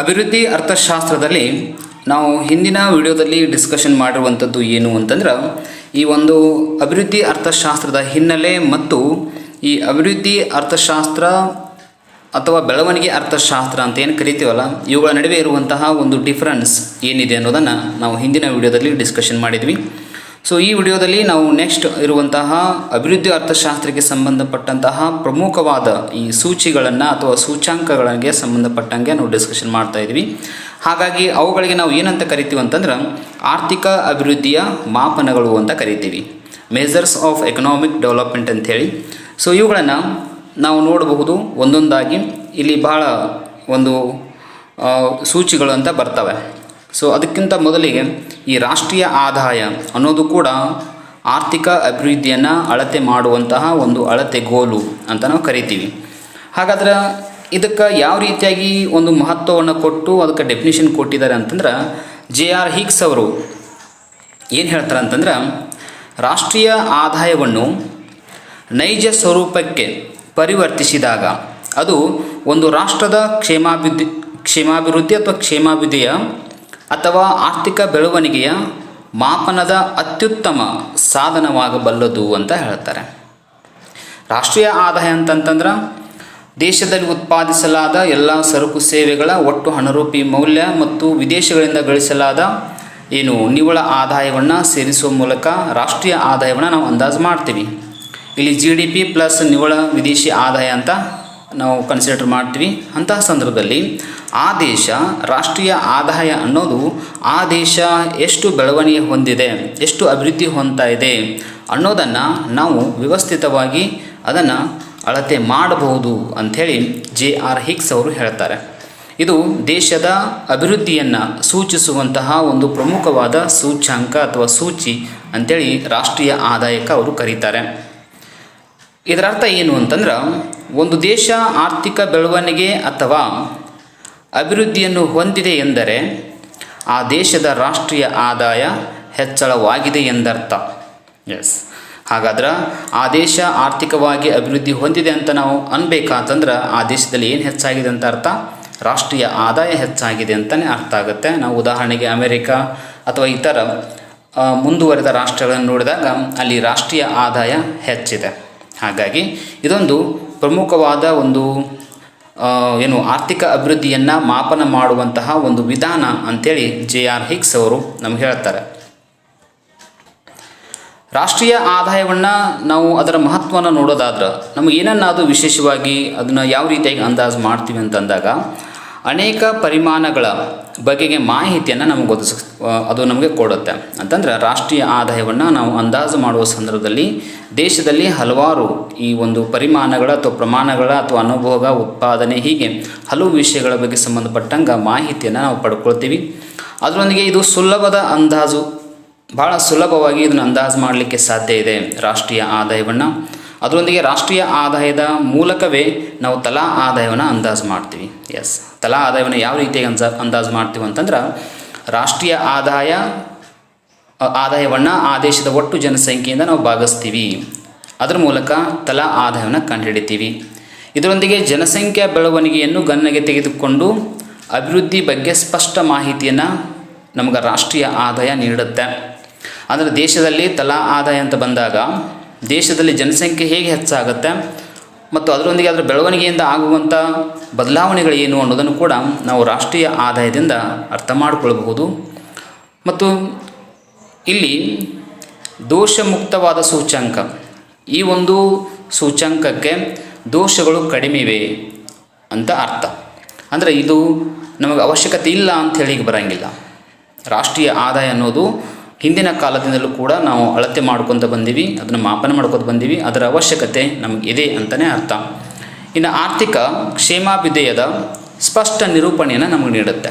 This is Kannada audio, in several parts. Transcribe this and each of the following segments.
ಅಭಿವೃದ್ಧಿ ಅರ್ಥಶಾಸ್ತ್ರದಲ್ಲಿ ನಾವು ಹಿಂದಿನ ವಿಡಿಯೋದಲ್ಲಿ ಡಿಸ್ಕಷನ್ ಮಾಡಿರುವಂಥದ್ದು ಏನು ಅಂತಂದ್ರೆ, ಈ ಒಂದು ಅಭಿವೃದ್ಧಿ ಅರ್ಥಶಾಸ್ತ್ರದ ಹಿನ್ನೆಲೆ ಮತ್ತು ಈ ಅಭಿವೃದ್ಧಿ ಅರ್ಥಶಾಸ್ತ್ರ ಅಥವಾ ಬೆಳವಣಿಗೆ ಅರ್ಥಶಾಸ್ತ್ರ ಅಂತ ಏನು ಕರಿತೀವಲ್ಲ, ಇವುಗಳ ನಡುವೆ ಇರುವಂತಹ ಒಂದು ಡಿಫ್ರೆನ್ಸ್ ಏನಿದೆ ಅನ್ನೋದನ್ನು ನಾವು ಹಿಂದಿನ ವಿಡಿಯೋದಲ್ಲಿ ಡಿಸ್ಕಷನ್ ಮಾಡಿದ್ವಿ. ಸೊ ಈ ವಿಡಿಯೋದಲ್ಲಿ ನಾವು ನೆಕ್ಸ್ಟ್ ಇರುವಂತಹ ಅಭಿವೃದ್ಧಿ ಅರ್ಥಶಾಸ್ತ್ರಕ್ಕೆ ಸಂಬಂಧಪಟ್ಟಂತಹ ಪ್ರಮುಖವಾದ ಈ ಸೂಚಿಗಳನ್ನು ಅಥವಾ ಸೂಚಾಂಕಗಳಿಗೆ ಸಂಬಂಧಪಟ್ಟಂಗೆ ನಾವು ಡಿಸ್ಕಷನ್ ಮಾಡ್ತಾ ಇದ್ವಿ ಹಾಗಾಗಿ ಅವುಗಳಿಗೆ ನಾವು ಏನಂತ ಕರಿತೀವಿ ಅಂತಂದ್ರೆ ಆರ್ಥಿಕ ಅಭಿವೃದ್ಧಿಯ ಮಾಪನಗಳು ಅಂತ ಕರಿತೀವಿ. ಮೇಜರ್ಸ್ ಆಫ್ ಎಕನಾಮಿಕ್ ಡೆವಲಪ್ಮೆಂಟ್ ಅಂಥೇಳಿ ಸೊ ಇವುಗಳನ್ನು ನಾವು ನೋಡಬಹುದು. ಒಂದೊಂದಾಗಿ ಇಲ್ಲಿ ಬಹಳ ಒಂದು ಸೂಚಿಗಳು ಅಂತ ಬರ್ತವೆ. ಸೊ ಅದಕ್ಕಿಂತ ಮೊದಲಿಗೆ ಈ ರಾಷ್ಟ್ರೀಯ ಆದಾಯ ಅನ್ನೋದು ಕೂಡ ಆರ್ಥಿಕ ಅಭಿವೃದ್ಧಿಯನ್ನು ಅಳತೆ ಮಾಡುವಂತಹ ಒಂದು ಅಳತೆ ಗೋಲು ಅಂತ ನಾವು ಕರಿತೀವಿ. ಹಾಗಾದ್ರೆ ಇದಕ್ಕೆ ಯಾವ ರೀತಿಯಾಗಿ ಒಂದು ಮಹತ್ವವನ್ನು ಕೊಟ್ಟು ಅದಕ್ಕೆ ಡೆಫಿನಿಷನ್ ಕೊಟ್ಟಿದ್ದಾರೆ ಅಂತಂದ್ರೆ ಜೆ ಆರ್ ಹಿಕ್ಸ್ ಅವರು ಏನು ಹೇಳ್ತಾರೆ ಅಂತಂದ್ರೆ ರಾಷ್ಟ್ರೀಯ ಆದಾಯವನ್ನು ನೈಜ ಸ್ವರೂಪಕ್ಕೆ ಪರಿವರ್ತಿಸಿದಾಗ ಅದು ಒಂದು ರಾಷ್ಟ್ರದ ಕ್ಷೇಮಾಭಿವೃದ್ಧಿ ಕ್ಷೇಮಾಭಿವೃದ್ಧಿ ಅಥವಾ ಕ್ಷೇಮಾಭಿವೃದ್ಧಿಯ ಅಥವಾ ಆರ್ಥಿಕ ಬೆಳವಣಿಗೆಯ ಮಾಪನದ ಅತ್ಯುತ್ತಮ ಸಾಧನವಾಗಬಲ್ಲದು ಅಂತ ಹೇಳ್ತಾರೆ. ರಾಷ್ಟ್ರೀಯ ಆದಾಯ ಅಂತಂತಂದ್ರೆ ದೇಶದಲ್ಲಿ ಉತ್ಪಾದಿಸಲಾದ ಎಲ್ಲ ಸರಕು ಸೇವೆಗಳ ಒಟ್ಟು ಹಣರೂಪಿ ಮೌಲ್ಯ ಮತ್ತು ವಿದೇಶಗಳಿಂದ ಗಳಿಸಲಾದ ಏನು ನಿವ್ವಳ ಆದಾಯವನ್ನು ಸೇರಿಸುವ ಮೂಲಕ ರಾಷ್ಟ್ರೀಯ ಆದಾಯವನ್ನು ನಾವು ಅಂದಾಜು ಮಾಡ್ತೀವಿ. ಇಲ್ಲಿ ಜಿ ಡಿ ಪಿ ಪ್ಲಸ್ ನಿವ್ವಳ ವಿದೇಶಿ ಆದಾಯ ಅಂತ ನಾವು ಕನ್ಸಿಡರ್ ಮಾಡ್ತೀವಿ. ಅಂತಹ ಸಂದರ್ಭದಲ್ಲಿ ಆ ದೇಶ ರಾಷ್ಟ್ರೀಯ ಆದಾಯ ಅನ್ನೋದು ಆ ದೇಶ ಎಷ್ಟು ಬೆಳವಣಿಗೆ ಹೊಂದಿದೆ, ಎಷ್ಟು ಅಭಿವೃದ್ಧಿ ಹೊಂದ್ತಾ ಇದೆ ಅನ್ನೋದನ್ನು ನಾವು ವ್ಯವಸ್ಥಿತವಾಗಿ ಅದನ್ನು ಅಳತೆ ಮಾಡಬಹುದು ಅಂಥೇಳಿ ಜೆ ಆರ್ ಹಿಕ್ಸ್ ಅವರು ಹೇಳ್ತಾರೆ. ಇದು ದೇಶದ ಅಭಿವೃದ್ಧಿಯನ್ನು ಸೂಚಿಸುವಂತಹ ಒಂದು ಪ್ರಮುಖವಾದ ಸೂಚ್ಯಾಂಕ ಅಥವಾ ಸೂಚಿ ಅಂಥೇಳಿ ರಾಷ್ಟ್ರೀಯ ಆದಾಯಕ್ಕೆ ಅವರು ಕರೀತಾರೆ. ಇದರ ಅರ್ಥ ಏನು ಅಂತಂದ್ರೆ, ಒಂದು ದೇಶ ಆರ್ಥಿಕ ಬೆಳವಣಿಗೆ ಅಥವಾ ಅಭಿವೃದ್ಧಿಯನ್ನು ಹೊಂದಿದೆ ಎಂದರೆ, ಆ ದೇಶದ ರಾಷ್ಟ್ರೀಯ ಆದಾಯ ಹೆಚ್ಚಳವಾಗಿದೆ ಎಂದರ್ಥ. ಎಸ್ ಹಾಗಾದ್ರೆ, ಆ ದೇಶ ಆರ್ಥಿಕವಾಗಿ ಅಭಿವೃದ್ಧಿ ಹೊಂದಿದೆ ಅಂತ ನಾವು ಅನ್ಬೇಕಂತಂದ್ರೆ, ಆ ದೇಶದಲ್ಲಿ ಏನು ಹೆಚ್ಚಾಗಿದೆ ಅಂತ ಅರ್ಥ? ರಾಷ್ಟ್ರೀಯ ಆದಾಯ ಹೆಚ್ಚಾಗಿದೆ ಅಂತಲೇ ಅರ್ಥ ಆಗುತ್ತೆ. ನಾವು ಉದಾಹರಣೆಗೆ ಅಮೆರಿಕ ಅಥವಾ ಇತರ ಮುಂದುವರೆದ ರಾಷ್ಟ್ರಗಳನ್ನು ನೋಡಿದಾಗ ಅಲ್ಲಿ ರಾಷ್ಟ್ರೀಯ ಆದಾಯ ಹೆಚ್ಚಿದೆ. ಹಾಗಾಗಿ ಇದೊಂದು ಪ್ರಮುಖವಾದ ಒಂದು ಏನು ಆರ್ಥಿಕ ಅಭಿವೃದ್ಧಿಯನ್ನು ಮಾಪನ ಮಾಡುವಂತಹ ಒಂದು ವಿಧಾನ ಅಂಥೇಳಿ ಜೆ ಆರ್ ಹಿಕ್ಸ್ ಅವರು ನಮ್ಗೆ ಹೇಳ್ತಾರೆ. ರಾಷ್ಟ್ರೀಯ ಆದಾಯವನ್ನು ನಾವು ಅದರ ಮಹತ್ವವನ್ನು ನೋಡೋದಾದ್ರೆ ನಮಗೆ ಏನನ್ನಾದರೂ ವಿಶೇಷವಾಗಿ ಅದನ್ನು ಯಾವ ರೀತಿಯಾಗಿ ಅಂದಾಜು ಮಾಡ್ತೀವಿ ಅಂತಂದಾಗ ಅನೇಕ ಪರಿಮಾಣಗಳ ಬಗೆಗೆ ಮಾಹಿತಿಯನ್ನು ನಮಗೆ ಒದಗಿಸ್ ಅದು ನಮಗೆ ಕೊಡುತ್ತೆ. ಅಂತಂದ್ರೆ ರಾಷ್ಟ್ರೀಯ ಆದಾಯವನ್ನು ನಾವು ಅಂದಾಜು ಮಾಡುವ ಸಂದರ್ಭದಲ್ಲಿ ದೇಶದಲ್ಲಿ ಹಲವಾರು ಈ ಒಂದು ಪರಿಮಾಣಗಳ ಅಥವಾ ಪ್ರಮಾಣಗಳ ಅಥವಾ ಅನುಭೋಗ ಉತ್ಪಾದನೆ ಹೀಗೆ ಹಲವು ವಿಷಯಗಳ ಬಗ್ಗೆ ಸಂಬಂಧಪಟ್ಟಂಗೆ ಮಾಹಿತಿಯನ್ನು ನಾವು ಪಡ್ಕೊಳ್ತೀವಿ. ಅದರೊಂದಿಗೆ ಇದು ಸುಲಭದ ಅಂದಾಜು ಭಾಳ ಸುಲಭವಾಗಿ ಇದನ್ನು ಅಂದಾಜು ಮಾಡಲಿಕ್ಕೆ ಸಾಧ್ಯ ಇದೆ ರಾಷ್ಟ್ರೀಯ ಆದಾಯವನ್ನು. ಅದರೊಂದಿಗೆ ರಾಷ್ಟ್ರೀಯ ಆದಾಯದ ಮೂಲಕವೇ ನಾವು ತಲಾ ಆದಾಯವನ್ನು ಅಂದಾಜು ಮಾಡ್ತೀವಿ. ಎಸ್ ತಲಾ ಆದಾಯವನ್ನು ಯಾವ ರೀತಿಯಾಗಿ ಅಂಜಾ, ಅಂದಾಜು ಮಾಡ್ತೀವಿ ಅಂತಂದ್ರೆ ರಾಷ್ಟ್ರೀಯ ಆದಾಯ ಆದಾಯವನ್ನು ಆ ದೇಶದ ಒಟ್ಟು ಜನಸಂಖ್ಯೆಯಿಂದ ನಾವು ಭಾಗಿಸ್ತೀವಿ. ಅದರ ಮೂಲಕ ತಲಾ ಆದಾಯವನ್ನು ಕಂಡುಹಿಡಿತೀವಿ. ಇದರೊಂದಿಗೆ ಜನಸಂಖ್ಯಾ ಬೆಳವಣಿಗೆಯನ್ನು ಗಣನೆಗೆ ತೆಗೆದುಕೊಂಡು ಅಭಿವೃದ್ಧಿ ಬಗ್ಗೆ ಸ್ಪಷ್ಟ ಮಾಹಿತಿಯನ್ನು ನಮಗೆ ರಾಷ್ಟ್ರೀಯ ಆದಾಯ ನೀಡುತ್ತೆ. ಅಂದರೆ ದೇಶದಲ್ಲಿ ತಲಾ ಆದಾಯ ಅಂತ ಬಂದಾಗ ದೇಶದಲ್ಲಿ ಜನಸಂಖ್ಯೆ ಹೇಗೆ ಹೆಚ್ಚಾಗುತ್ತೆ ಮತ್ತು ಅದರೊಂದಿಗೆ ಅದರ ಬೆಳವಣಿಗೆಯಿಂದ ಆಗುವಂಥ ಏನು ಅನ್ನೋದನ್ನು ಕೂಡ ನಾವು ರಾಷ್ಟ್ರೀಯ ಆದಾಯದಿಂದ ಅರ್ಥ ಮಾಡಿಕೊಳ್ಳಬಹುದು ಮತ್ತು ಇಲ್ಲಿ ದೋಷಮುಕ್ತವಾದ ಸೂಚ್ಯಂಕ. ಈ ಒಂದು ಸೂಚ್ಯಂಕಕ್ಕೆ ದೋಷಗಳು ಕಡಿಮೆ ಇವೆ ಅಂತ ಅರ್ಥ. ಅಂದರೆ ಇದು ನಮಗೆ ಅವಶ್ಯಕತೆ ಇಲ್ಲ ಅಂತ ಹೇಳಿ ಬರೋಂಗಿಲ್ಲ. ರಾಷ್ಟ್ರೀಯ ಆದಾಯ ಅನ್ನೋದು ಹಿಂದಿನ ಕಾಲದಿಂದಲೂ ಕೂಡ ನಾವು ಅಳತೆ ಮಾಡ್ಕೊತ ಬಂದೀವಿ, ಅದನ್ನು ಮಾಪನ ಮಾಡ್ಕೊತ ಬಂದೀವಿ, ಅದರ ಅವಶ್ಯಕತೆ ನಮಗೆ ಇದೆ ಅಂತಲೇ ಅರ್ಥ. ಇನ್ನು ಆರ್ಥಿಕ ಕ್ಷೇಮಾಭ್ಯುದಯದ ಸ್ಪಷ್ಟ ನಿರೂಪಣೆಯನ್ನು ನಮಗೆ ನೀಡುತ್ತೆ.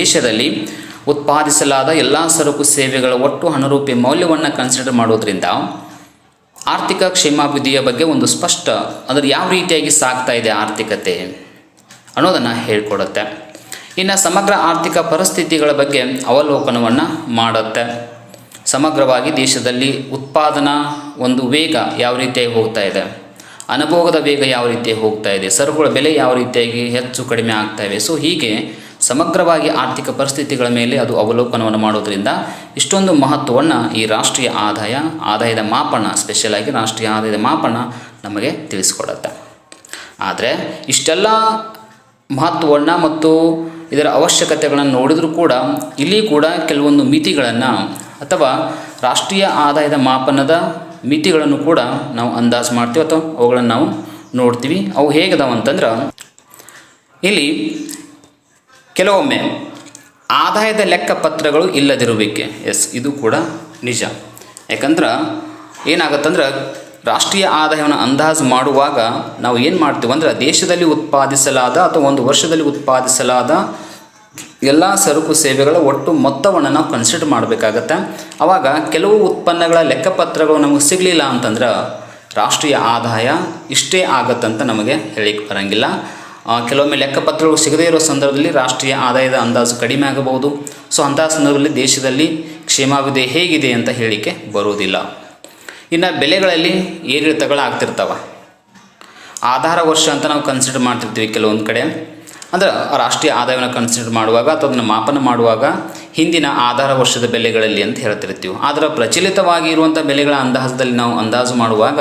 ದೇಶದಲ್ಲಿ ಉತ್ಪಾದಿಸಲಾದ ಎಲ್ಲ ಸರಕು ಸೇವೆಗಳ ಒಟ್ಟು ಹಣರೂಪಿ ಮೌಲ್ಯವನ್ನು ಕನ್ಸಿಡರ್ ಮಾಡೋದ್ರಿಂದ ಆರ್ಥಿಕ ಕ್ಷೇಮಾಭಿವೃದ್ಧಿಯ ಬಗ್ಗೆ ಒಂದು ಸ್ಪಷ್ಟ ಅಂದರೆ ಯಾವ ರೀತಿಯಾಗಿ ಸಾಗ್ತಾ ಇದೆ ಆರ್ಥಿಕತೆ ಅನ್ನೋದನ್ನು ಹೇಳಿಕೊಡುತ್ತೆ. ಇನ್ನು ಸಮಗ್ರ ಆರ್ಥಿಕ ಪರಿಸ್ಥಿತಿಗಳ ಬಗ್ಗೆ ಅವಲೋಕನವನ್ನು ಮಾಡುತ್ತೆ. ಸಮಗ್ರವಾಗಿ ದೇಶದಲ್ಲಿ ಉತ್ಪಾದನಾ ಒಂದು ವೇಗ ಯಾವ ರೀತಿಯಾಗಿ ಹೋಗ್ತಾ ಇದೆ ಅನುಭೋಗದ ವೇಗ ಯಾವ ರೀತಿ ಹೋಗ್ತಾ ಇದೆ, ಸರಕುಗಳ ಬೆಲೆ ಯಾವ ರೀತಿಯಾಗಿ ಹೆಚ್ಚು ಕಡಿಮೆ ಆಗ್ತಾ ಇವೆ ಸೊ ಹೀಗೆ ಸಮಗ್ರವಾಗಿ ಆರ್ಥಿಕ ಪರಿಸ್ಥಿತಿಗಳ ಮೇಲೆ ಅದು ಅವಲೋಕನವನ್ನು ಮಾಡೋದರಿಂದ ಇಷ್ಟೊಂದು ಮಹತ್ವವನ್ನು ಈ ರಾಷ್ಟ್ರೀಯ ಆದಾಯ, ಆದಾಯದ ಮಾಪನ ಸ್ಪೆಷಲ್ ಆಗಿ ರಾಷ್ಟ್ರೀಯ ಆದಾಯದ ಮಾಪನ ನಮಗೆ ತಿಳಿಸ್ಕೊಡುತ್ತೆ. ಆದರೆ ಇಷ್ಟೆಲ್ಲ ಮಹತ್ವವನ್ನು ಮತ್ತು ಇದರ ಅವಶ್ಯಕತೆಗಳನ್ನು ನೋಡಿದರೂ ಕೂಡ ಇಲ್ಲಿ ಕೂಡ ಕೆಲವೊಂದು ಮಿತಿಗಳನ್ನು ಅಥವಾ ರಾಷ್ಟ್ರೀಯ ಆದಾಯದ ಮಾಪನದ ಮಿತಿಗಳನ್ನು ಕೂಡ ನಾವು ಅಂದಾಜು ಮಾಡ್ತೀವಿ ಅಥವಾ ಅವುಗಳನ್ನು ನಾವು ನೋಡ್ತೀವಿ. ಅವು ಅಂತಂದ್ರೆ ಇಲ್ಲಿ ಕೆಲವೊಮ್ಮೆ ಆದಾಯದ ಲೆಕ್ಕಪತ್ರಗಳು ಇಲ್ಲದಿರುವಿಕೆ. ಎಸ್, ಇದು ಕೂಡ ನಿಜ. ಯಾಕಂದ್ರೆ ಏನಾಗತ್ತಂದ್ರೆ ರಾಷ್ಟ್ರೀಯ ಆದಾಯವನ್ನು ಅಂದಾಜು ಮಾಡುವಾಗ ನಾವು ಏನು ಮಾಡ್ತೀವಿ ಅಂದ್ರೆ ದೇಶದಲ್ಲಿ ಉತ್ಪಾದಿಸಲಾದ ಅಥವಾ ಒಂದು ವರ್ಷದಲ್ಲಿ ಉತ್ಪಾದಿಸಲಾದ ಎಲ್ಲ ಸರಕು ಸೇವೆಗಳ ಒಟ್ಟು ಮೊತ್ತವನ್ನು ನಾವು ಕನ್ಸಿಡರ್ ಮಾಡಬೇಕಾಗತ್ತೆ. ಆವಾಗ ಕೆಲವು ಉತ್ಪನ್ನಗಳ ಲೆಕ್ಕಪತ್ರಗಳು ನಮಗೆ ಸಿಗಲಿಲ್ಲ ಅಂತಂದ್ರೆ ರಾಷ್ಟ್ರೀಯ ಆದಾಯ ಇಷ್ಟೇ ಆಗತ್ತಂತ ನಮಗೆ ಹೇಳಿಕ್ಕೆ ಬರೋಂಗಿಲ್ಲ. ಕೆಲವೊಮ್ಮೆ ಲೆಕ್ಕಪತ್ರಗಳು ಸಿಗದೇ ಇರೋ ಸಂದರ್ಭದಲ್ಲಿ ರಾಷ್ಟ್ರೀಯ ಆದಾಯದ ಅಂದಾಜು ಕಡಿಮೆ ಆಗಬಹುದು. ಸೊ ಅಂತಹ ಸಂದರ್ಭದಲ್ಲಿ ದೇಶದಲ್ಲಿ ಕ್ಷೇಮಾಭಿವೃದ್ಧಿ ಹೇಗಿದೆ ಅಂತ ಹೇಳಿಕೆ ಬರುವುದಿಲ್ಲ. ಇನ್ನು ಬೆಲೆಗಳಲ್ಲಿ ಏರಿಳಿತಗಳಾಗ್ತಿರ್ತವೆ. ಆಧಾರ ವರ್ಷ ಅಂತ ನಾವು ಕನ್ಸಿಡರ್ ಮಾಡ್ತಿರ್ತೀವಿ ಕೆಲವೊಂದು ಕಡೆ. ಅಂದ್ರೆ ರಾಷ್ಟ್ರೀಯ ಆದಾಯವನ್ನು ಕನ್ಸಿಡರ್ ಮಾಡುವಾಗ ಅಥವಾ ಅದನ್ನು ಮಾಪನ ಮಾಡುವಾಗ ಹಿಂದಿನ ಆಧಾರ ವರ್ಷದ ಬೆಲೆಗಳಲ್ಲಿ ಅಂತ ಹೇಳ್ತಿರ್ತೀವಿ. ಆದರೆ ಪ್ರಚಲಿತವಾಗಿ ಇರುವಂಥ ಬೆಲೆಗಳ ಅಂದಾಜದಲ್ಲಿ ನಾವು ಅಂದಾಜು ಮಾಡುವಾಗ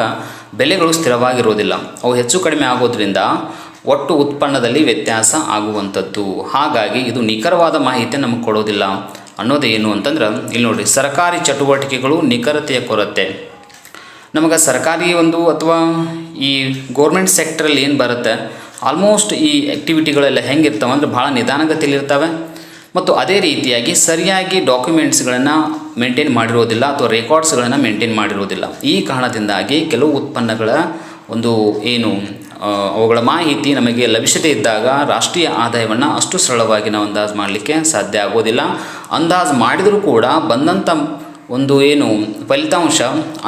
ಬೆಲೆಗಳು ಸ್ಥಿರವಾಗಿರುವುದಿಲ್ಲ. ಅವು ಹೆಚ್ಚು ಕಡಿಮೆ ಆಗೋದ್ರಿಂದ ಒಟ್ಟು ಉತ್ಪನ್ನದಲ್ಲಿ ವ್ಯತ್ಯಾಸ ಆಗುವಂಥದ್ದು. ಹಾಗಾಗಿ ಇದು ನಿಖರವಾದ ಮಾಹಿತಿ ನಮಗೆ ಕೊಡೋದಿಲ್ಲ. ಅನ್ನೋದು ಏನು ಅಂತಂದ್ರೆ, ಇಲ್ಲಿ ನೋಡಿ ಸರ್ಕಾರಿ ಚಟುವಟಿಕೆಗಳು ನಿಖರತೆಯ ಕೊರತೆ. ನಮಗೆ ಸರ್ಕಾರಿ ಒಂದು ಅಥವಾ ಈ ಗೋರ್ಮೆಂಟ್ ಸೆಕ್ಟ್ರಲ್ಲಿ ಏನು ಬರುತ್ತೆ? ಆಲ್ಮೋಸ್ಟ್ ಈ ಆ್ಯಕ್ಟಿವಿಟಿಗಳೆಲ್ಲ ಹೆಂಗಿರ್ತಾವೆ ಅಂದರೆ ಭಾಳ ನಿಧಾನಗತಿಯಲ್ಲಿರ್ತವೆ ಮತ್ತು ಅದೇ ರೀತಿಯಾಗಿ ಸರಿಯಾಗಿ ಡಾಕ್ಯುಮೆಂಟ್ಸ್ಗಳನ್ನು ಮೇಂಟೈನ್ ಮಾಡಿರೋದಿಲ್ಲ ಅಥವಾ ರೆಕಾರ್ಡ್ಸ್ಗಳನ್ನು ಮೇಂಟೈನ್ ಮಾಡಿರೋದಿಲ್ಲ. ಈ ಕಾರಣದಿಂದಾಗಿ ಕೆಲವು ಉತ್ಪನ್ನಗಳ ಒಂದು ಏನು ಅವುಗಳ ಮಾಹಿತಿ ನಮಗೆ ಲಭ್ಯತೆ ಇದ್ದಾಗ ರಾಷ್ಟ್ರೀಯ ಆದಾಯವನ್ನು ಅಷ್ಟು ಸರಳವಾಗಿ ನಾವು ಅಂದಾಜು ಮಾಡಲಿಕ್ಕೆ ಸಾಧ್ಯ ಆಗೋದಿಲ್ಲ. ಅಂದಾಜು ಮಾಡಿದರೂ ಕೂಡ ಬಂದಂಥ ಒಂದು ಏನು ಫಲಿತಾಂಶ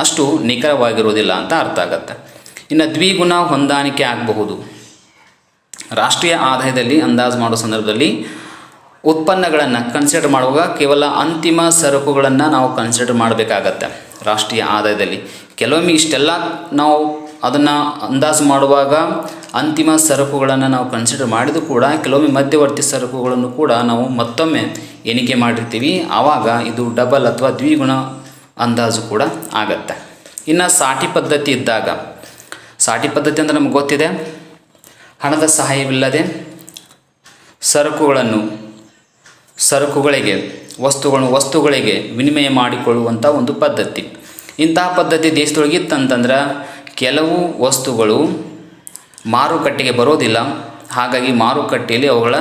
ಅಷ್ಟು ನಿಖರವಾಗಿರೋದಿಲ್ಲ ಅಂತ ಅರ್ಥ ಆಗತ್ತೆ. ಇನ್ನು ದ್ವಿಗುಣ ಹೊಂದಾಣಿಕೆ ಆಗಬಹುದು. ರಾಷ್ಟ್ರೀಯ ಆದಾಯದಲ್ಲಿ ಅಂದಾಜು ಮಾಡೋ ಸಂದರ್ಭದಲ್ಲಿ ಉತ್ಪನ್ನಗಳನ್ನು ಕನ್ಸಿಡರ್ ಮಾಡುವಾಗ ಕೇವಲ ಅಂತಿಮ ಸರಕುಗಳನ್ನು ನಾವು ಕನ್ಸಿಡರ್ ಮಾಡಬೇಕಾಗತ್ತೆ. ರಾಷ್ಟ್ರೀಯ ಆದಾಯದಲ್ಲಿ. ಕೆಲವೊಮ್ಮೆ ಇಷ್ಟೆಲ್ಲ ನಾವು ಅದನ್ನು ಅಂದಾಜು ಮಾಡುವಾಗ ಅಂತಿಮ ಸರಕುಗಳನ್ನು ನಾವು ಕನ್ಸಿಡರ್ ಮಾಡಿದರೂ ಕೂಡ, ಕೆಲವೊಮ್ಮೆ ಮಧ್ಯವರ್ತಿ ಸರಕುಗಳನ್ನು ಕೂಡ ನಾವು ಮತ್ತೊಮ್ಮೆ ಎಣಿಕೆ ಮಾಡಿರ್ತೀವಿ. ಆವಾಗ ಇದು ಡಬಲ್ ಅಥವಾ ದ್ವಿಗುಣ ಅಂದಾಜು ಕೂಡ ಆಗತ್ತೆ. ಇನ್ನು ಸಾಟಿ ಪದ್ಧತಿ ಇದ್ದಾಗ. ಸಾಟಿ ಪದ್ಧತಿ ಅಂದರೆ ನಮ್ಗೆ ಗೊತ್ತಿದೆ. ಹಣದ ಸಹಾಯವಿಲ್ಲದೆ ಸರಕುಗಳನ್ನು, ಸರಕುಗಳಿಗೆ, ವಸ್ತುಗಳನ್ನು, ವಸ್ತುಗಳಿಗೆ ವಿನಿಮಯ ಮಾಡಿಕೊಳ್ಳುವಂಥ ಒಂದು ಪದ್ಧತಿ. ಇಂತಹ ಪದ್ಧತಿ ದೇಶದೊಳಗೆ ಇತ್ತಂತಂದ್ರೆ ಕೆಲವು ವಸ್ತುಗಳು ಮಾರುಕಟ್ಟೆಗೆ ಬರೋದಿಲ್ಲ. ಹಾಗಾಗಿ ಮಾರುಕಟ್ಟೆಯಲ್ಲಿ ಅವುಗಳ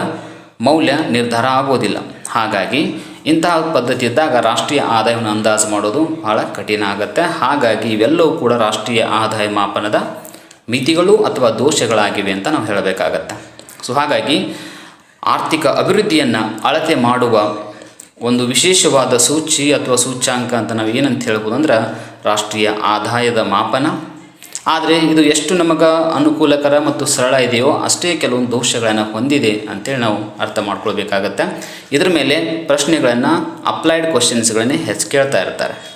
ಮೌಲ್ಯ ನಿರ್ಧಾರ ಆಗೋದಿಲ್ಲ. ಹಾಗಾಗಿ ಇಂತಹ ಪದ್ಧತಿ ಇದ್ದಾಗ ರಾಷ್ಟ್ರೀಯ ಆದಾಯವನ್ನು ಅಂದಾಜು ಮಾಡೋದು ಬಹಳ ಕಠಿಣ ಆಗುತ್ತೆ. ಹಾಗಾಗಿ ಇವೆಲ್ಲವೂ ಕೂಡ ರಾಷ್ಟ್ರೀಯ ಆದಾಯ ಮಾಪನದ ಮಿತಿಗಳು ಅಥವಾ ದೋಷಗಳಾಗಿವೆ ಅಂತ ನಾವು ಹೇಳಬೇಕಾಗತ್ತೆ. ಸೊ ಹಾಗಾಗಿ ಆರ್ಥಿಕ ಅಭಿವೃದ್ಧಿಯನ್ನು ಅಳತೆ ಮಾಡುವ ಒಂದು ವಿಶೇಷವಾದ ಸೂಚಿ ಅಥವಾ ಸೂಚ್ಯಾಂಕ ಅಂತ ನಾವು ಏನಂತ ಹೇಳ್ಬೋದು ಅಂದ್ರೆ ರಾಷ್ಟ್ರೀಯ ಆದಾಯದ ಮಾಪನ. ಆದರೆ ಇದು ಎಷ್ಟು ನಮಗೆ ಅನುಕೂಲಕರ ಮತ್ತು ಸರಳ ಇದೆಯೋ ಅಷ್ಟೇ ಕೆಲವೊಂದು ದೋಷಗಳನ್ನು ಹೊಂದಿದೆ ಅಂತೇಳಿ ನಾವು ಅರ್ಥ ಮಾಡ್ಕೊಳ್ಬೇಕಾಗತ್ತೆ. ಇದರ ಮೇಲೆ ಪ್ರಶ್ನೆಗಳನ್ನು ಅಪ್ಲೈಡ್ ಕ್ವಶನ್ಸ್ಗಳನ್ನೇ ಹೆಚ್ಚು ಕೇಳ್ತಾ ಇರ್ತಾರೆ.